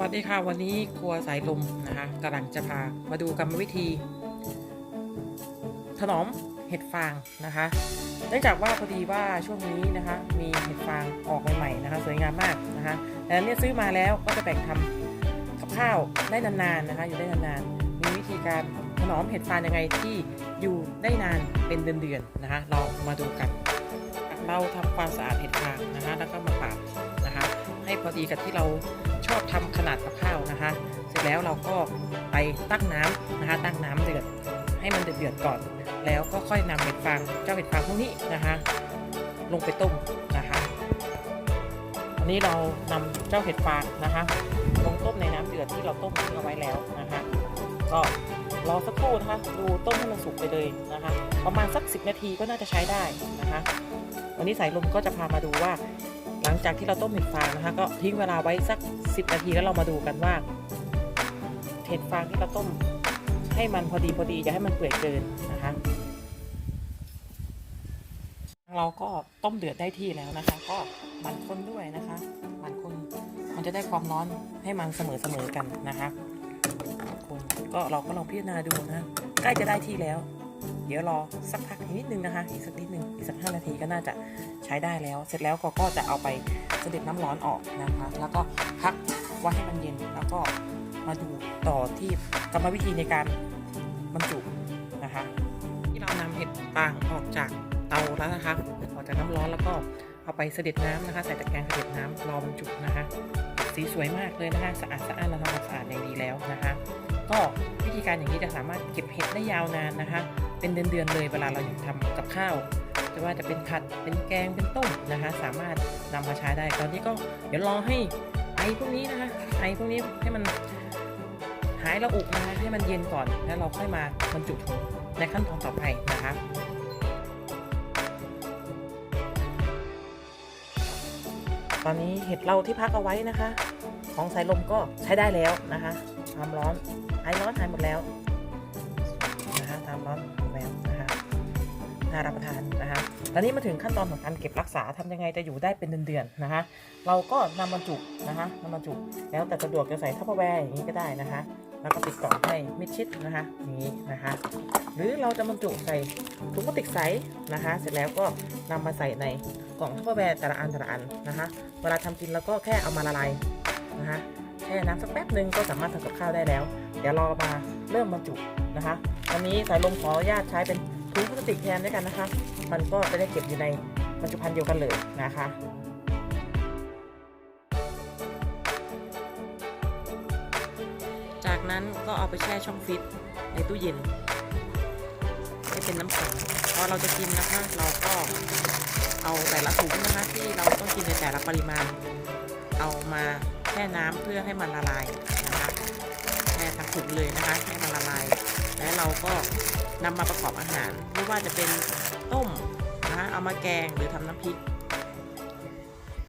สวัสดีค่ะวันนี้ครัวสายลมนะคะกำลังจะพามาดูกรรมวิธี ถนอมเห็ดฟางนะคะเนื่องจากว่าพอดีว่าช่วงนี้นะคะ มีเห็ดฟางออกใหม่ๆนะคะ สวยงามมากนะคะแต่อันเนี้ยซื้อมาแล้วก็จะแบ่งทำกับข้าวได้นานๆนะคะ อยู่ได้นานๆมีวิธีการถนอมเห็ดฟางยังไงที่อยู่ได้นานเป็นเดือนๆนะคะ เรามาดูกัน เราทำความสะอาดเห็ดฟางนะคะ แล้วก็มาปาดนะคะ ให้พอดีกับที่เรา ชอบทำขนาดกับข้าวนะคะ เสร็จแล้วเราก็ไปตั้งน้ำนะคะ ตั้งน้ำเดือดให้มันเดือดก่อน แล้วก็ค่อยนำเห็ดฟางเจ้าเห็ดฟางพวกนี้นะคะ ลงไปต้มนะคะอันนี้เรานำเจ้าเห็ดฟางนะคะลงต้มในน้ำเดือดที่เราต้มทิ้งเอาไว้แล้วนะคะ ก็รอสักครู่นะคะดูต้มให้มันสุกไปเลยนะคะ ประมาณสัก 10 นาทีก็น่าจะใช้ได้นะคะ วันนี้สายลมก็จะพามาดูว่า ลังจากที่เราต้มเห็ดฟางนะคะ ก็ทิ้งเวลาไว้สัก 10 นาทีแล้วเรามาดูกันว่าเห็ดฟางที่เราต้มให้มันพอดีพอดีอย่าให้มันเปื่อยเกินนะคะเราก็ต้มเดือดได้ที่แล้วนะคะ ก็มันคนด้วยนะคะ มันคนมันจะได้ความร้อนให้มันเสมอเสมอๆกันนะคะคนก็เราก็ลองพิจารณาดูนะใกล้จะได้ที่แล้ว เดี๋ยวรอสักพักนิดนึงนะคะ อีกสักนิดนึงอีกสักห้านาทีก็น่าจะใช้ได้แล้ว เสร็จแล้วก็ก็จะเอาไปเสด็จน้ำร้อนออกนะคะ แล้วก็พักไว้ให้มันเย็น แล้วก็มาดูต่อที่กรรมวิธีในการบรรจุนะคะ ที่เรานำเห็ดฟางออกจากเตาแล้วนะคะออกจากน้ำร้อนแล้วก็เอาไปเสด็จน้ำนะคะ ใส่ตะแกรงเสด็จน้ำรอบรรจุนะคะ สีสวยมากเลยนะคะสะอาดสะอ้านเราทำความสะอาดอย่างดีแล้วนะคะ ก็วิธีการอย่างนี้จะสามารถเก็บเห็ดได้ยาวนานนะคะ เป็นเดือนๆเลยเวลาเราอยากทำกับข้าวจะว่าจะเป็นผัดเป็นแกงเป็นต้มนะคะ สามารถนำมาใช้ได้ ตอนนี้ก็เดี๋ยวรอให้ไอพวกนี้นะคะไอพวกนี้ให้มันหายระอุนะคะให้มันเย็นก่อนแล้วเราค่อยมาบรรจุถุงในขั้นตอนต่อไปนะคะตอนนี้เห็ดเราที่พักเอาไว้นะคะ ของสายลมก็ใช้ได้แล้วนะคะ ความร้อนไอร้อนหายหมดแล้วารับประทานนะคะตอนนี้มาถึงขั้นตอนของการเก็บรักษาทำยังไงจะอยู่ได้เป็นเดือนๆนะคะเราก็นำบรรจุนะคะนำบรรจุแล้วแต่สะดวกจะใส่ทัพเปอร์แวร์อย่างนี้ก็ได้นะคะ แล้วก็ปิดกล่องให้มิดชิดนะคะอย่างนี้นะคะ หรือเราจะบรรจุใส่ถุงพลาสติกใสนะคะ เสร็จแล้วก็นำมาใส่ในกล่องทัพเปอร์แวร์แต่ละอันแต่ละอันนะคะ เวลาทำกินแล้วก็แค่เอามาละลายนะคะแช่น้ำสักแป๊บหนึ่งก็สามารถทำกับข้าวได้แล้ว เดี๋ยวรามาเริ่มบรรจุนะคะ วันนี้สายลมขออนุญาตใช้เป็น ถุงพลาสติกแทนด้วยกันนะคะ มันก็จะได้เก็บอยู่ในบรรจุภัณฑ์เดียวกันเลยนะคะจากนั้นก็เอาไปแช่ช่องฟิตในตู้เย็น ให้เป็นน้ำแข็งพอเราจะกินนะคะ เราก็เอาแต่ละถุงนะคะ ที่เราต้องกินในแต่ละปริมาณ เอามาแช่น้ำเพื่อให้มันละลายนะคะ แช่ทั้งถุงเลยนะคะให้มันละลาย แล้วเราก็นำมาประกอบอาหาร ไม่ว่าจะเป็นต้มนะคะเอามาแกงหรือทำน้ำพริก